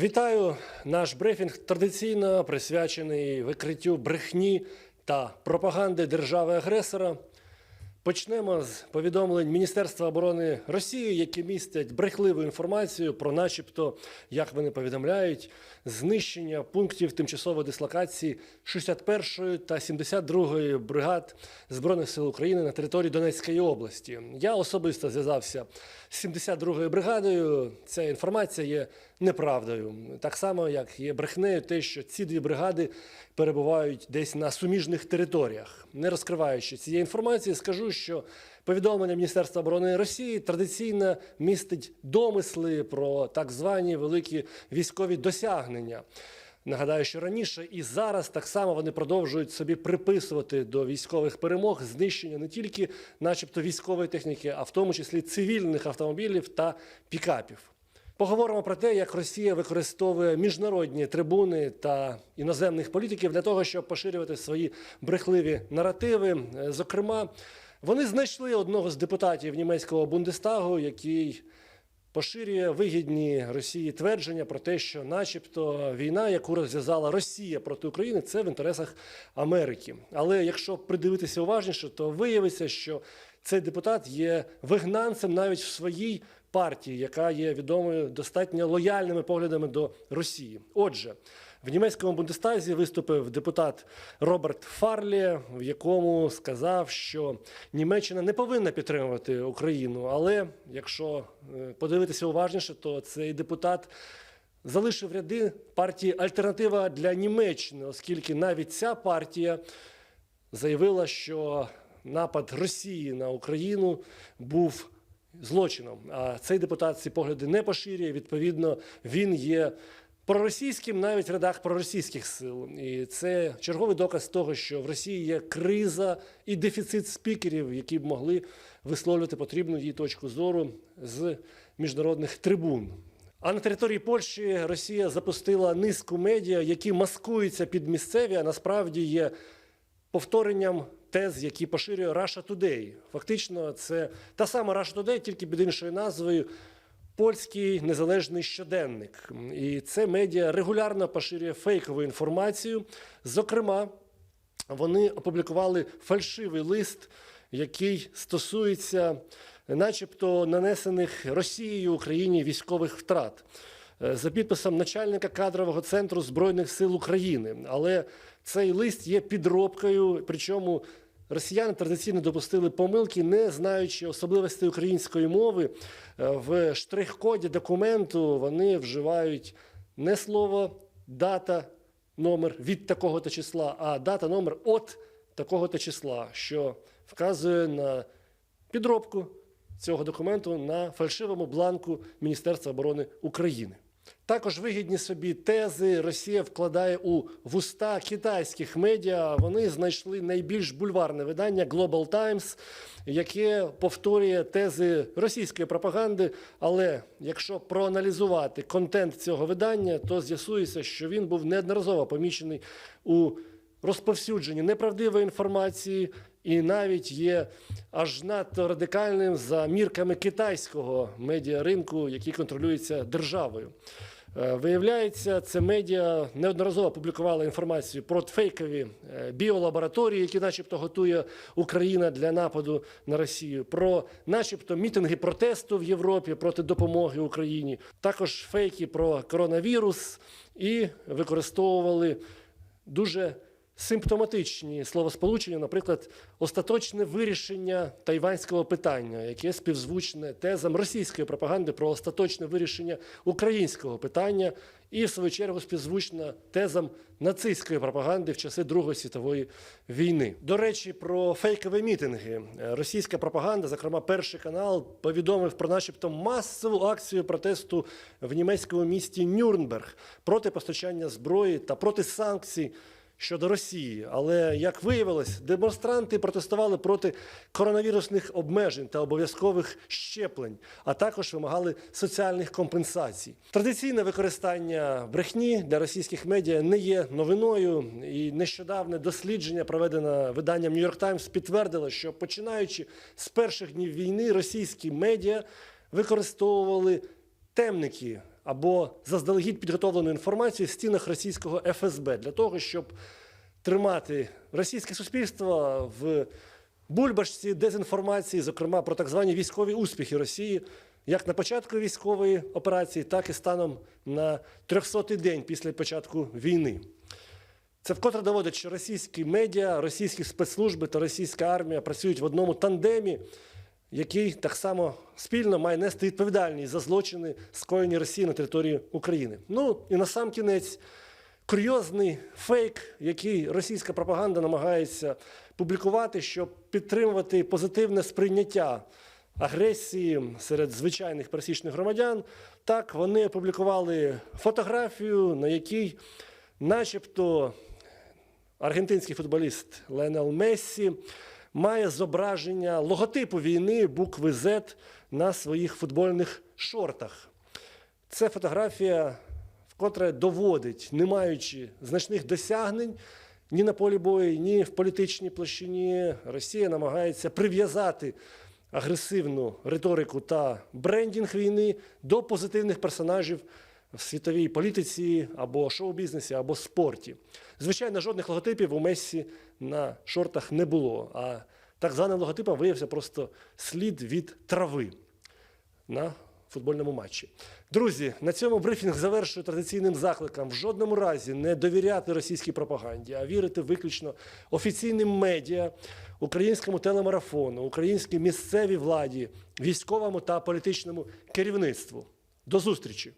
Вітаю! Наш брифінг традиційно присвячений викриттю брехні та пропаганди держави-агресора. Почнемо з повідомлень Міністерства оборони Росії, які містять брехливу інформацію про, начебто, як вони повідомляють, знищення пунктів тимчасової дислокації 61-ї та 72-ї бригад Збройних сил України на території Донецької області. Я особисто зв'язався з 72-ю бригадою. Ця інформація є неправдою. Так само, як є брехнею, те, що ці дві бригади перебувають десь на суміжних територіях. Не розкриваючи цієї інформації, скажу, що повідомлення Міністерства оборони Росії традиційно містить домисли про так звані великі військові досягнення. Нагадаю, що раніше і зараз так само вони продовжують собі приписувати до військових перемог знищення не тільки, начебто, військової техніки, а в тому числі цивільних автомобілів та пікапів. Поговоримо про те, як Росія використовує міжнародні трибуни та іноземних політиків для того, щоб поширювати свої брехливі наративи. Е, Зокрема, вони знайшли одного з депутатів німецького Бундестагу, який поширює вигідні Росії твердження про те, що, начебто, війна, яку розв'язала Росія проти України, це в інтересах Америки. Але якщо придивитися уважніше, то виявиться, що цей депутат є вигнанцем навіть в своїй партії, яка є відомою достатньо лояльними поглядами до Росії. Отже, в німецькому Бундестазі виступив депутат Роберт Фарлі, в якому сказав, що Німеччина не повинна підтримувати Україну. Але якщо е, подивитися уважніше, то цей депутат залишив ряди партії Альтернатива для Німеччини, оскільки навіть ця партія заявила, що напад Росії на Україну був злочином. А цей депутат ці погляди не поширює. Відповідно, він є проросійським навіть в рядах проросійських сил. І це черговий доказ того, що в Росії є криза і дефіцит спікерів, які б могли висловлювати потрібну її точку зору з міжнародних трибун. А на території Польщі Росія запустила низку медіа, які маскуються під місцеві, а насправді є повторенням тез, які поширює Russia Today. Фактично, це та сама Russia Today, тільки під іншою назвою Польський незалежний щоденник. І це медіа регулярно поширює фейкову інформацію. Зокрема, вони опублікували фальшивий лист, який стосується, начебто, нанесених Росією Україні військових втрат. Е, За підписом начальника кадрового центру Збройних сил України. Але цей лист є підробкою, причому росіяни традиційно допустили помилки, не знаючи особливостей української мови. Е, В штрих-коді документу вони вживають не слово дата, номер від такого-то числа, а дата, номер от такого-то числа, що вказує на підробку цього документу на фальшивому бланку Міністерства оборони України. Також вигідні собі тези Росія вкладає у вуста китайських медіа. Вони знайшли найбільш бульварне видання Global Times, яке повторює тези російської пропаганди. Але якщо проаналізувати контент цього видання, то з'ясується, що він був неодноразово помічений у розповсюдженні неправдивої інформації і навіть є аж надто радикальним за мірками китайського медіаринку, який контролюється державою. Е, Виявляється, це медіа неодноразово публікувало інформацію про фейкові е, біолабораторії, які, начебто, готує Україна для нападу на Росію, про, начебто, мітинги протесту в Європі проти допомоги Україні, також фейки про коронавірус і використовували дуже симптоматичні словосполучення, наприклад, остаточне вирішення тайванського питання, яке співзвучне тезам російської пропаганди про остаточне вирішення українського питання, і в свою чергу співзвучне тезам нацистської пропаганди в часи Другої світової війни. До речі, про фейкові мітинги. Російська пропаганда, зокрема, перший канал, повідомив про, начебто, масову акцію протесту в німецькому місті Нюрнберг проти постачання зброї та проти санкцій щодо Росії. Але як виявилось, демонстранти протестували проти коронавірусних обмежень та обов'язкових щеплень, а також вимагали соціальних компенсацій. Традиційне використання брехні для російських медіа не є новиною, і нещодавне дослідження, проведене виданням York Times, підтвердило, що починаючи з перших днів війни, російські медіа використовували темники або заздалегідь підготовлену інформацію в стінах російського ФСБ для того, щоб тримати російське суспільство в бульбашці дезінформації, зокрема про так звані військові успіхи Росії, як на початку військової операції, так і станом на 300-й день після початку війни. Це вкотре доводить, що російські медіа, російські спецслужби та російська армія працюють в одному тандемі, який так само спільно має нести відповідальність за злочини, скоєні Росії на території України. Ну і на сам кінець курйозний фейк, який російська пропаганда намагається публікувати, щоб підтримувати позитивне сприйняття агресії серед звичайних пересічних громадян. Так вони опублікували фотографію, на якій, начебто, аргентинський футболіст Леонел Мессі має зображення логотипу війни букви Z на своїх футбольних шортах. Це фотографія, вкотре доводить, не маючи значних досягнень ні на полі бою, ні в політичній площині, Росія намагається прив'язати агресивну риторику та брендінг війни до позитивних персонажів в світовій політиці або шоу-бізнесі, або спорті. Звичайно, жодних логотипів у Мессі на шортах не було. А так званим логотипом виявився просто слід від трави на футбольному матчі. Друзі, на цьому брифінг завершую традиційним закликом в жодному разі не довіряти російській пропаганді, а вірити виключно офіційним медіа, українському телемарафону, українській місцевій владі, військовому та політичному керівництву. До зустрічі!